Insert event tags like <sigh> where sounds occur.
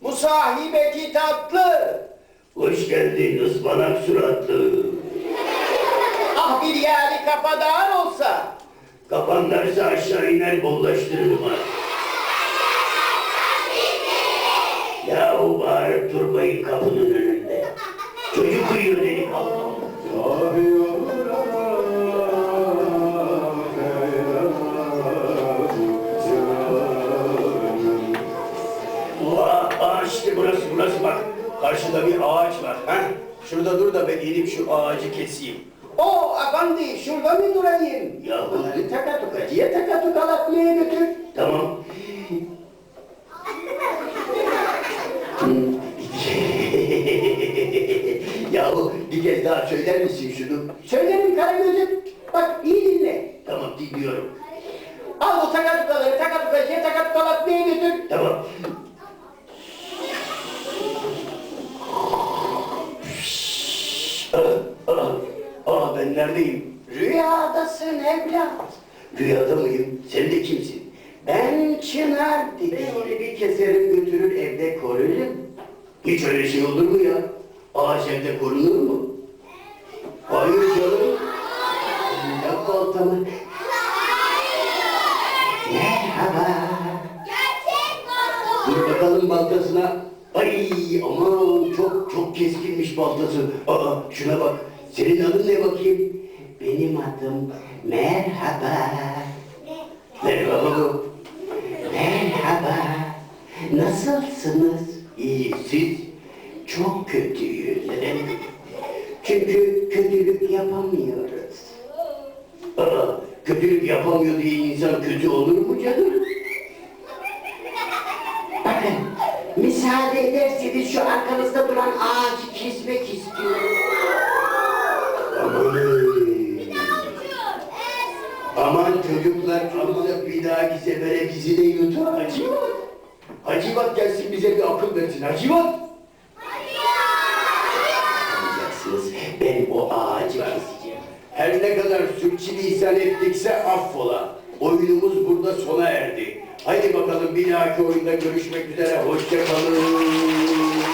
Musahibe kitaplı. Hoş geldin ıspanak suratlı. Ah bir yeri kafadan olsa. Kafan derse aşağı iner bollaştırırım ha. Yahu bağırıp durmayın kapının önünde. Çocuk uyuyor dedik İşte burası burası bak. Karşıda bir ağaç var. Ha? Şurada dur da ben gidip şu ağacı keseyim. O efendi şurada mı durayım? Ya. Bunları takatukacıya takatukalatmaya götür. Tamam. <laughs> Yahu bir kez daha söyler misin şunu? Söylerim Karagöz'üm. Bak iyi dinle. Tamam dinliyorum. Al bu takatukaları takatukacıya takatukalatmaya götür. Tamam. Aa, aa, ben neredeyim? Rüyadasın evlat. Rüyada mıyım? Sen de kimsin? Ben Çınar dediğini bir keserim götürür evde korurum. Hiç öyle şey olur mu ya? Ağaç evde korunur mu? Hayır canım. Yap baltamı. Merhaba. Dur bakalım baltasına. Ay aman çok çok keskinmiş baltası. Aa şuna bak. Senin adın ne bakayım? Benim adım Merhaba. Merhaba. Merhaba. Nasılsınız? İyi siz? Çok kötüyüz. Çünkü kötülük yapamıyoruz. Aa, kötülük yapamıyor diye insan kötü olur mu canım? Bakın, müsaade ederseniz şu arkanızda duran ağacı kesmek istiyorum. Aman. Çocuklar aman bir dahaki sefere bizi de yutur Hacivat. Hacivat gelsin bize bir akıl versin Hacivat. Anlayacaksınız, ben o ağacı keseceğim. Her ne kadar sürçülisan ettikse affola. Oyunumuz burada sona erdi. Haydi bakalım bir dahaki oyunda görüşmek üzere. Hoşça kalın.